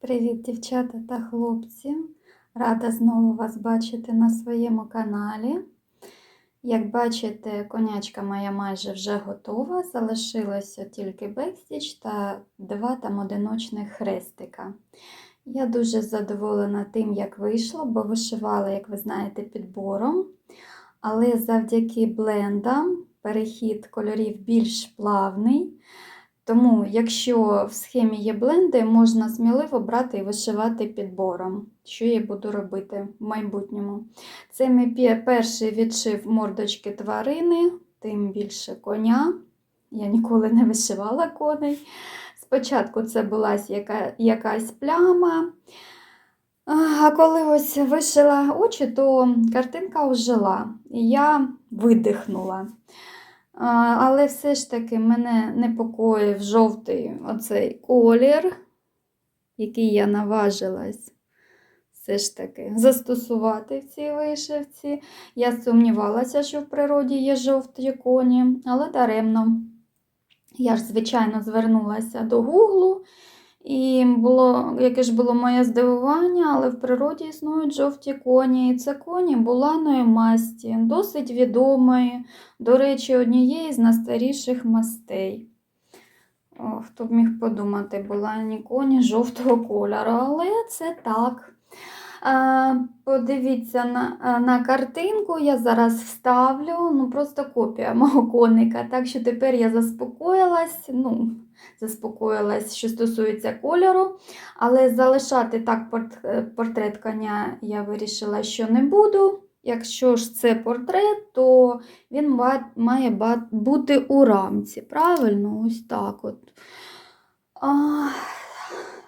Привіт, дівчата та хлопці! Рада знову вас бачити на своєму каналі. Як бачите, конячка моя майже вже готова. Залишилося тільки бекстіч та два там одиночних хрестика. Я дуже задоволена тим, як вийшло, бо вишивала, як ви знаєте, підбором. Але завдяки блендам перехід кольорів більш плавний. Тому, якщо в схемі є бленди, можна сміливо брати і вишивати підбором, що я буду робити в майбутньому. Це мій перший відшив мордочки тварини, тим більше коня. Я ніколи не вишивала коней. Спочатку це була яка, якась пляма. А коли ось вишила очі, то картинка ожила. І я видихнула. Але все ж таки мене непокоїв жовтий оцей колір, який я наважилась все ж таки застосувати в цій вишивці. Я сумнівалася, що в природі є жовті коні, але даремно. Я ж, звичайно, звернулася до Гуглу, і було, яке ж було моє здивування, але в природі існують жовті коні. І це коні буланої масті, досить відомої, до речі, однієї з найстаріших мастей. О, хто б міг подумати, булані коні жовтого кольору, але це так. Подивіться на, на картинку, я зараз вставлю, ну просто копія мого коника. Так що тепер я заспокоїлась, ну, заспокоїлась, що стосується кольору, але залишати так е, портрет коня я вирішила, що не буду. Якщо ж це портрет, то він має бути у рамці. Правильно, ось так от. А,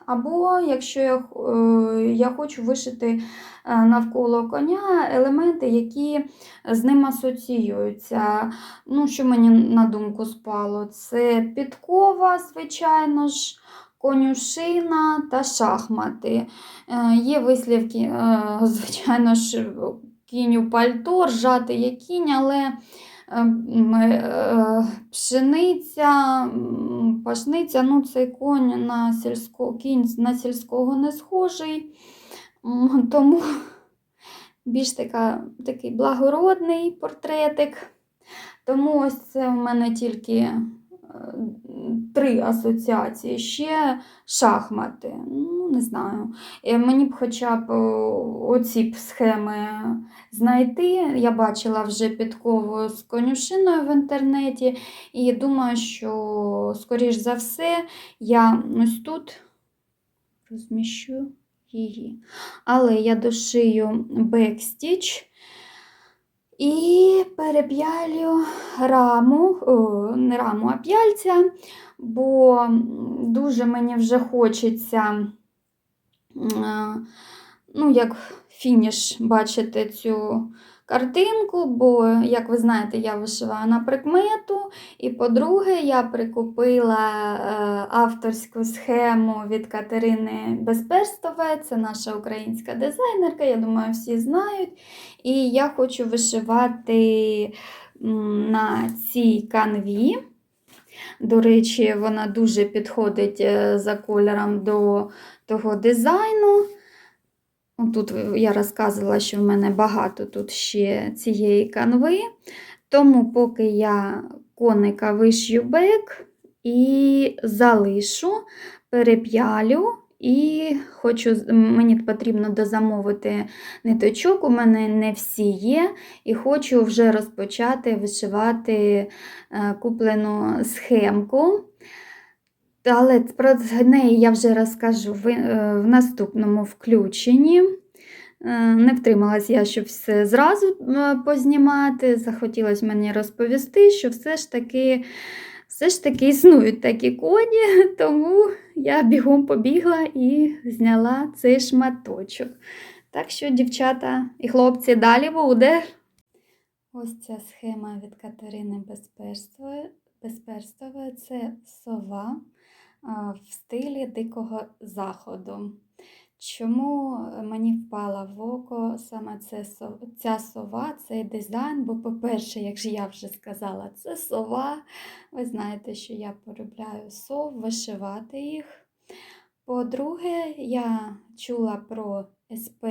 або якщо я, е, я хочу вишити е, навколо коня елементи, які з ним асоціюються. Ну, що мені на думку спало, це підкова, звичайно ж, конюшина та шахмати. Е, Є вислівки, звичайно ж, кінь у пальто, ржати є кінь, але пшениця, пашниця, ну цей конь на сільсько, кінь на сільського не схожий, тому більш така, такий благородний портретик. Тому ось це в мене тільки е, три асоціації. Ще шахмати. Ну, не знаю. Е, Мені б хоча б оці б схеми знайти. Я бачила вже підкову з конюшиною в інтернеті, і думаю, що, скоріш за все, я ось тут розміщу її. Але я дошию бекстіч і переп'ялю раму, о, не раму, а п'яльця, бо дуже мені вже хочеться, ну, як фініш бачити цю картинку, бо, як ви знаєте, я вишиваю на прикмету. І, по-друге, я прикупила е, авторську схему від Катерини Безперстове, це наша українська дизайнерка, я думаю, всі знають. І я хочу вишивати на цій канві. До речі, вона дуже підходить е, за кольором до того дизайну. Ну, Тут я розказувала, що в мене багато тут ще цієї канви. Тому поки я коника вишью бек і залишу, переп'ялю. І хочу, мені потрібно дозамовити ниточок, у мене не всі є. І хочу вже розпочати вишивати е, куплену схемку. Але про неї я вже розкажу в, е, наступному включенні. Е, Не втрималась я, щоб все зразу е, познімати. Захотілося мені розповісти, що все ж таки, все ж таки існують такі коні, тому я бігом побігла і зняла цей шматочок. Так що, дівчата і хлопці, далі буде. Ось ця схема від Катерини Безперстової. Безперстової. Це сова в стилі дикого заходу. Чому мені впала в око саме це, ця сова, цей дизайн? Бо, по-перше, як я вже сказала, це сова. Ви знаєте, що я полюбляю сов, вишивати їх. По-друге, я чула про СП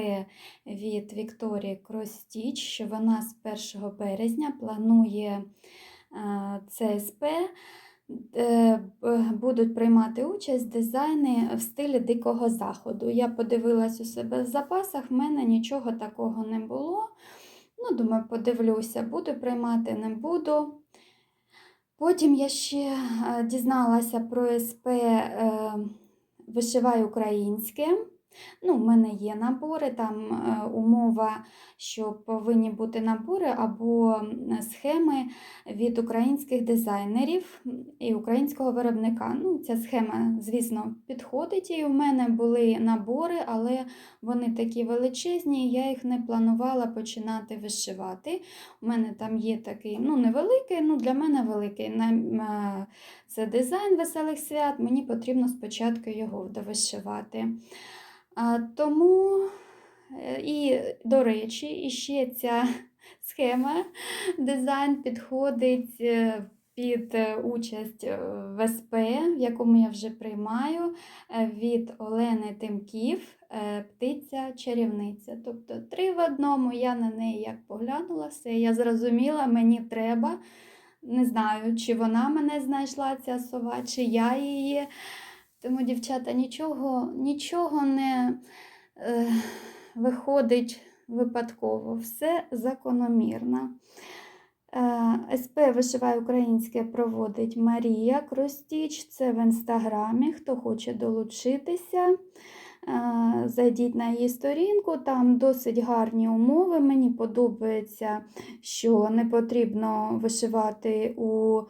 від Вікторії Кростіч, що вона з 1 березня планує е, це СП, будуть приймати участь дизайни в стилі дикого заходу. Я подивилась у себе в запасах, в мене нічого такого не було. Ну, думаю, подивлюся, буду приймати, не буду. Потім я ще е, дізналася про СП е, Вишивай українське. Ну, в мене є набори, там е, умова, що повинні бути набори або схеми від українських дизайнерів і українського виробника. Ну, ця схема, звісно, підходить. І у мене були набори, але вони такі величезні, я їх не планувала починати вишивати. У мене там є такий, ну, невеликий, ну, для мене великий. е, Це дизайн веселих свят, мені потрібно спочатку його довишивати. Тому, е, і, до речі, іще ця схема дизайн підходить е, під е, участь в СП, в якому я вже приймаю, від Олени Тимків е, Птиця чарівниця. Тобто три в одному я на неї як поглянула, все, я зрозуміла, мені треба. Не знаю, чи вона мене знайшла, ця сова, чи я її. Тому, дівчата, нічого, нічого не е, виходить випадково, все закономірно. Е, СП Вишивай Українське проводить Марія Кростіч. Це в інстаграмі. Хто хоче долучитися, е, зайдіть на її сторінку, там досить гарні умови. Мені подобається, що не потрібно вишивати у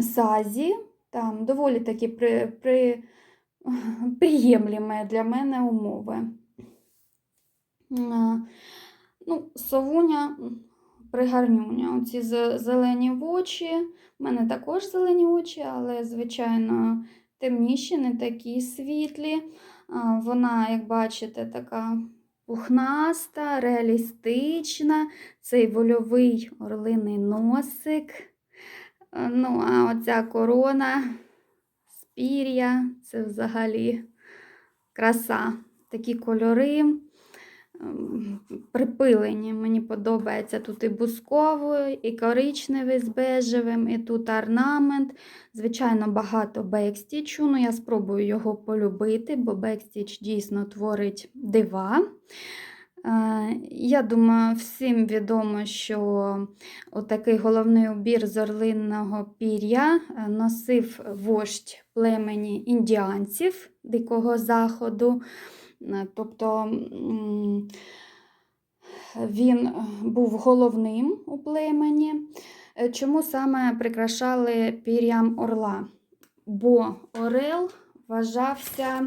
сазі. Там доволі такі при, при, приємлімі для мене умови. Ну, совуня пригарнюня. Оці зелені очі. У мене також зелені очі, але, звичайно, темніші, не такі світлі. Вона, як бачите, така пухнаста, реалістична, цей вольовий орлиний носик. Ну, а оця корона пір'я це взагалі краса. Такі кольори ем, припилені. Мені подобається тут і бусковий, і коричневий з бежевим, і тут орнамент. Звичайно, багато бекстічу. Ну, я спробую його полюбити, бо бекстіч дійсно творить дива. Е, Я думаю, всім відомо, що отакий головний убір з орлинного пір'я е, носив вождь племені індіанців Дикого Заходу. Е, Тобто він був головним у племені. Чому саме прикрашали пір'ям орла? Бо орел вважався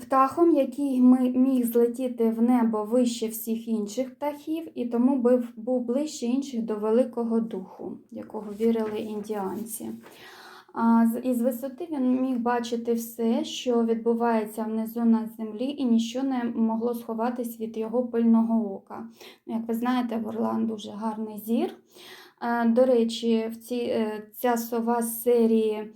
птахом, який міг злетіти в небо вище всіх інших птахів, і тому був, ближче інших до Великого Духу, якого вірили індіанці. А із висоти він міг бачити все, що відбувається внизу на землі, і ніщо не могло сховатись від його пильного ока. Ну, Як ви знаєте, в Орлан дуже гарний зір. Е, До речі, в ці, е, ця сова з серії е,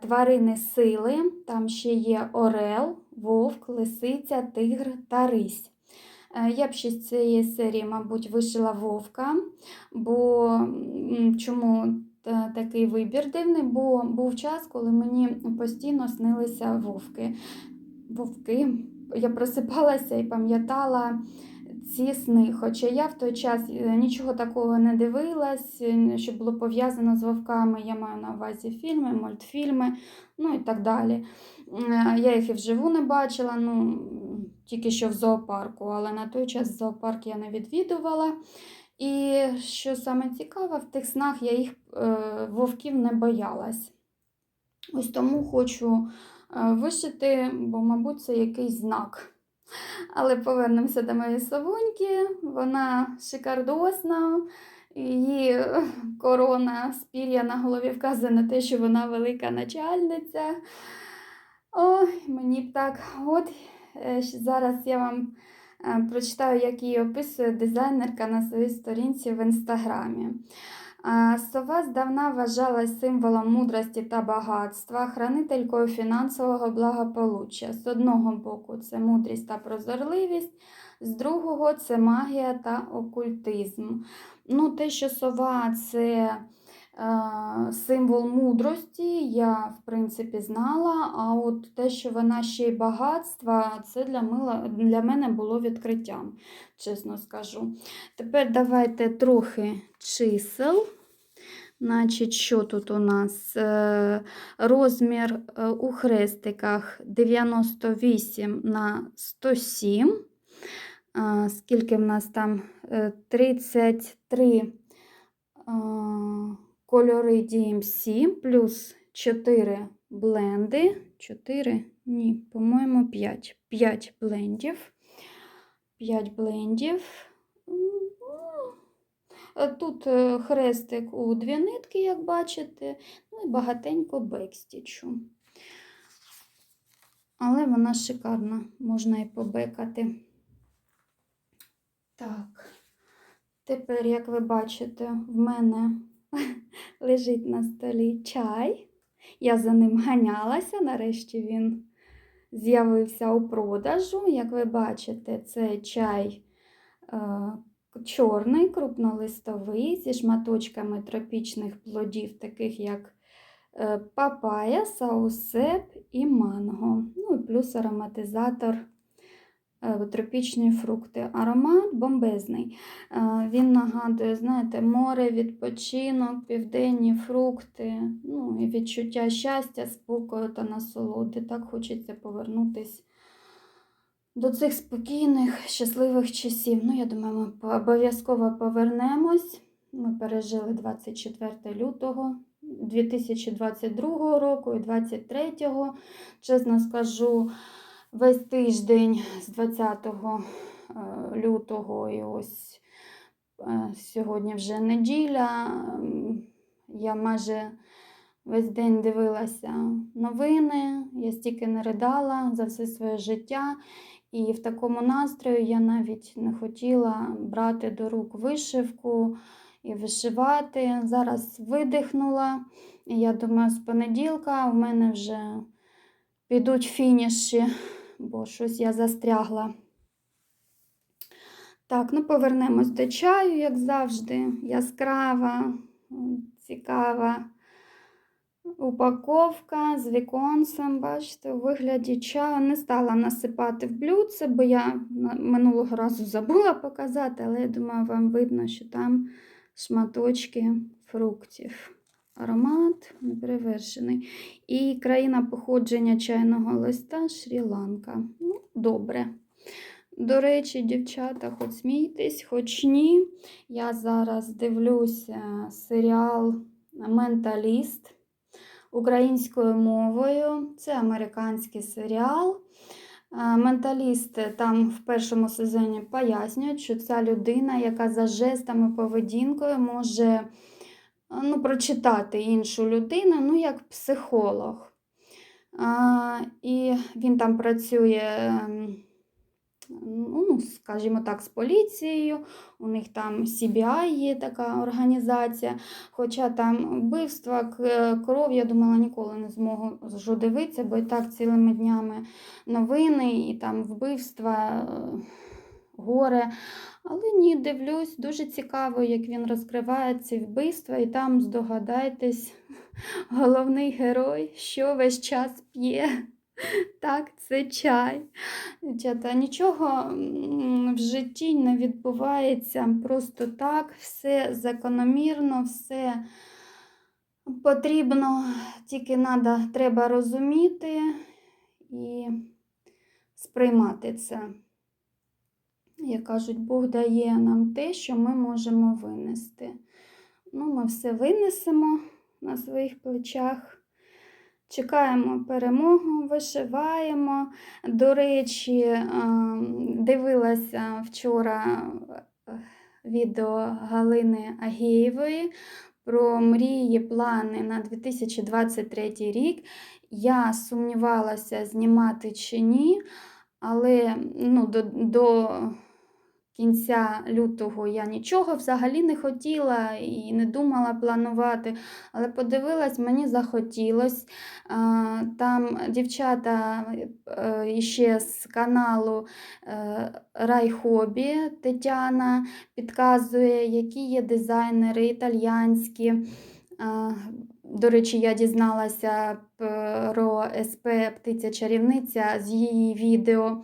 Тварини сили, там ще є орел, вовк, лисиця, тигр та рись. Е, Я б ще з цієї серії, мабуть, вишила вовка, бо чому такий вибір дивний, бо був час, коли мені постійно снилися вовки. Вовки. Я просипалася і пам'ятала ці сни. Хоча я в той час е, нічого такого не дивилась, е, що було пов'язано з вовками. Я маю на увазі фільми, мультфільми, ну і так далі. Е, Я їх і вживу не бачила, ну, тільки що в зоопарку, але на той час зоопарк я не відвідувала. І що саме цікаве, в тих снах я їх вовків не боялась. Ось тому хочу вишити, бо, мабуть, це якийсь знак. Але повернемося до моєї совуньки. Вона шикардосна. Її корона з пір'я на голові вказує на те, що вона велика начальниця. Ой, мені б так. От е, зараз я вам е, прочитаю, як її описує дизайнерка на своїй сторінці в інстаграмі. Сова здавна вважалась символом мудрості та багатства, хранителькою фінансового благополуччя. З одного боку, це мудрість та прозорливість, з другого це магія та окультизм. Ну, те, що сова це символ мудрості, я в принципі знала. А от те, що вона ще й багатства, це для, мила, для мене було відкриттям, чесно скажу. Tепер давайте трохи чисел. Значить, що тут у нас? Е, Розмір е, у хрестиках 98 на 107. Скільки в нас там? Е, 33 е, кольори DMC плюс 4 бленди. 4, ні, по-моєму, 5. 5 блендів. 5 блендів. Е, Тут е, хрестик у дві нитки, як бачите, ну і багатенько бекстічу. Але вона шикарна, можна і побекати. Так, тепер, як ви бачите, в мене лежить на столі чай. Я за ним ганялася, нарешті він з'явився у продажу. Як ви бачите, це чай е, чорний, крупнолистовий, зі шматочками тропічних плодів, таких як е, папая, саусеп і манго. Ну і плюс ароматизатор тропічні фрукти. Аромат бомбезний. Е, Він нагадує, знаєте, море, відпочинок, південні фрукти, ну і відчуття щастя, спокою та насолоди. Так хочеться повернутись до цих спокійних, щасливих часів. Ну, я думаю, ми обов'язково повернемось. Ми пережили 24 лютого 2022 року і 23 Чесно скажу, весь тиждень з 20 е, лютого і ось е, сьогодні вже неділя. Я майже весь день дивилася новини, я стільки не ридала за все своє життя. І в такому настрої я навіть не хотіла брати до рук вишивку і вишивати. Зараз видихнула. І я думаю, з понеділка в мене вже підуть фініші, бо щось я застрягла. Так, ну повернемось до чаю, як завжди. Яскрава, цікава упаковка з віконцем, бачите, у вигляді чаю. Не стала насипати в блюдце, бо я минулого разу забула показати, але я думаю, вам видно, що там шматочки фруктів. Аромат неперевершений. І країна походження чайного листа Шрі-Ланка. Ну, добре. До речі, дівчата, хоч смійтесь, хоч ні. Я зараз дивлюся серіал Менталіст українською мовою. Це американський серіал. Е, Менталісти там в першому сезоні пояснюють, що ця людина, яка за жестами поведінкою може ну, прочитати іншу людину, ну, як психолог. А, і він там працює, ем, ну, скажімо так, з поліцією. У них там CBI є така організація. Хоча там вбивства, кров, я думала, ніколи не зможу дивитися, бо і так цілими днями новини, і там вбивства, е, горе. Але ні, дивлюсь, дуже цікаво, як він розкриває ці вбивства, і там здогадайтесь, головний герой, що весь час п'є. Так, це чай. Дівчата, нічого в житті не відбувається просто так, все закономірно, все потрібно, тільки надо, треба розуміти і сприймати це. Як кажуть, Бог дає нам те, що ми можемо винести. Ну, ми все винесемо на своїх плечах. Чекаємо перемогу, вишиваємо. До речі, ем, дивилася вчора е, відео Галини Агієвої про мрії, плани на 2023 рік. Я сумнівалася, знімати чи ні, але ну, до, до кінця лютого я нічого взагалі не хотіла і не думала планувати, але подивилась, мені захотілось. Там дівчата е, ще з каналу е, Райхобі Тетяна підказує, які є дизайнери італійські. А, До речі, я дізналася про СП Птиця Чарівниця з її відео.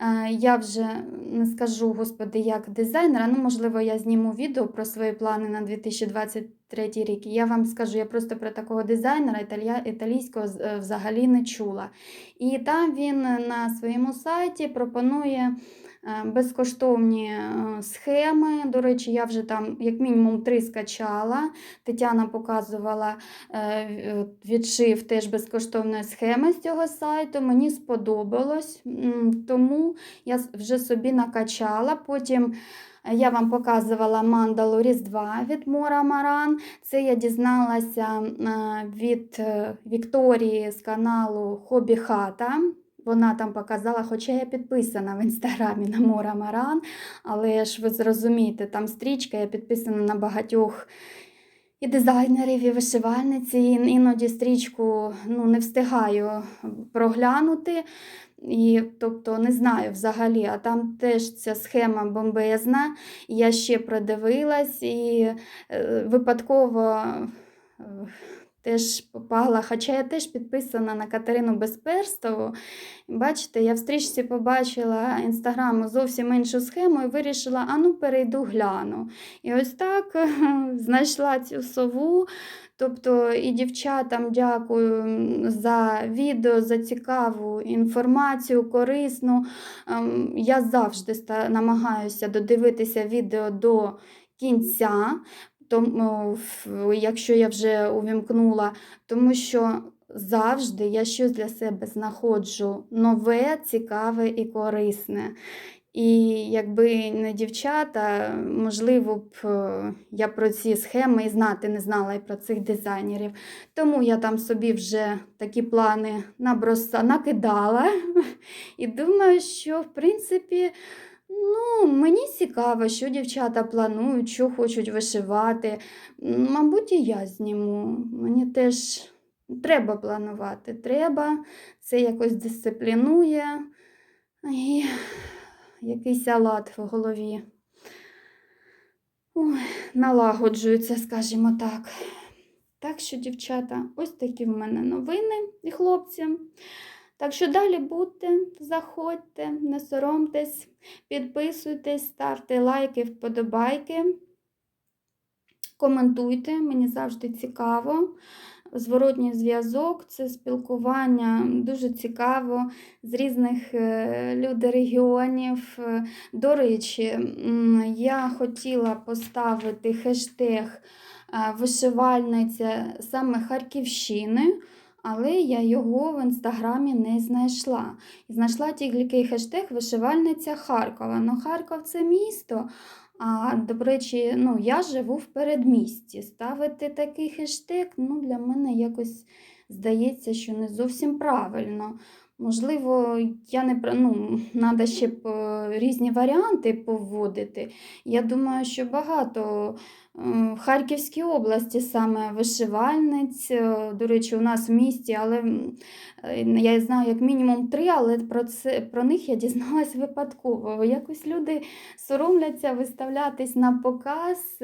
Е, Я вже не скажу, господи, як дизайнера. Ну, можливо, я зніму відео про свої плани на 2023 рік. Я вам скажу, я просто про такого дизайнера італія- італійського е, взагалі не чула. І там він на своєму сайті пропонує безкоштовні е, схеми. До речі, я вже там як мінімум три скачала. Тетяна показувала е, відшив теж безкоштовної схеми з цього сайту. Мені сподобалось, тому я вже собі накачала. Потім е, я вам показувала мандалу Різдва від Мора Маран. Це я дізналася е, від е, Вікторії з каналу Хобі Хата. Вона там показала, хоча я підписана в інстаграмі на Мора Маран, але ж ви зрозумієте, там стрічка, я підписана на багатьох і дизайнерів, і вишивальниці. І іноді стрічку ну, не встигаю проглянути. І, тобто не знаю взагалі, а там теж ця схема бомбезна. Я ще продивилась і е, випадково е, теж попала, хоча я теж підписана на Катерину Безперстову. Бачите, я в стрічці побачила інстаграму зовсім іншу схему і вирішила, а ну перейду гляну. І ось так знайшла цю сову. Тобто і дівчатам дякую за відео, за цікаву інформацію, корисну. Ем, Я завжди намагаюся додивитися відео до кінця, тому, якщо я вже увімкнула, тому що завжди я щось для себе знаходжу нове, цікаве і корисне. І якби не дівчата, можливо б я про ці схеми і знати не знала і про цих дизайнерів. Тому я там собі вже такі плани наброса накидала. І думаю, що в принципі. Ну, мені цікаво, що дівчата планують, що хочуть вишивати. Мабуть, і я зніму. Мені теж треба планувати. Треба, це якось дисциплінує. І якийсь лад в голові. Ой, налагоджується, скажімо так. Так що, дівчата, ось такі в мене новини і хлопці. Так що далі будьте, заходьте, не соромтесь, підписуйтесь, ставте лайки, вподобайки, коментуйте, мені завжди цікаво. Зворотній зв'язок це спілкування дуже цікаво з різних е, людей регіонів. До речі, я хотіла поставити хештег е, вишивальниця саме Харківщини. Але я його в інстаграмі не знайшла. І знайшла тільки хештег вишивальниця Харкова. Ну, Харків це місто. А до речі, ну, я живу в передмісті. Ставити такий хештег ну, для мене якось здається, що не зовсім правильно. Можливо, я не ну, треба ще б, е, різні варіанти повводити. Я думаю, що багато в Харківській області саме вишивальниць. Е, До речі, у нас в місті, але е, я знаю як мінімум три, але про це про них я дізналась випадково. Якось люди соромляться виставлятись на показ.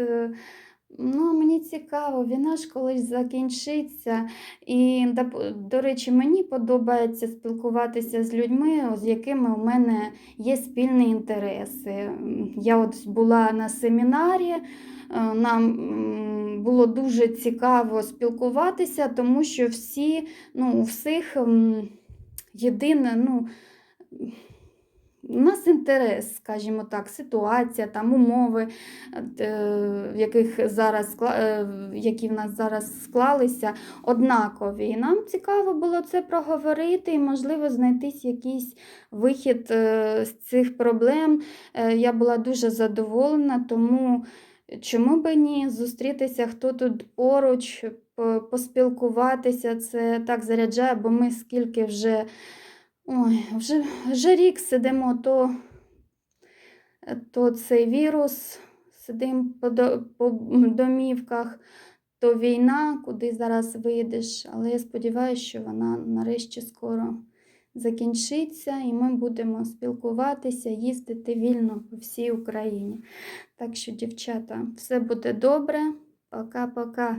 Ну, мені цікаво, війна ж колись закінчиться. І, до, до речі, мені подобається спілкуватися з людьми, з якими у мене є спільні інтереси. Я от була на семінарі, е, нам було дуже цікаво спілкуватися, тому що всі, ну, у всіх єдине, ну. У нас інтерес, скажімо так, ситуація, там умови, е, в яких зараз, е, які в нас зараз склалися, однакові. І нам цікаво було це проговорити і, можливо, знайтись якийсь вихід е, з цих проблем. Я була дуже задоволена, тому чому би ні, зустрітися, хто тут поруч, поспілкуватися, це так заряджає, бо ми скільки вже. Ой, вже, вже рік сидимо, то то цей вірус, сидимо по, по домівках, то війна, куди зараз вийдеш. Але я сподіваюся, що вона нарешті скоро закінчиться, і ми будемо спілкуватися, їздити вільно по всій Україні. Так що, дівчата, все буде добре. Пока-пока.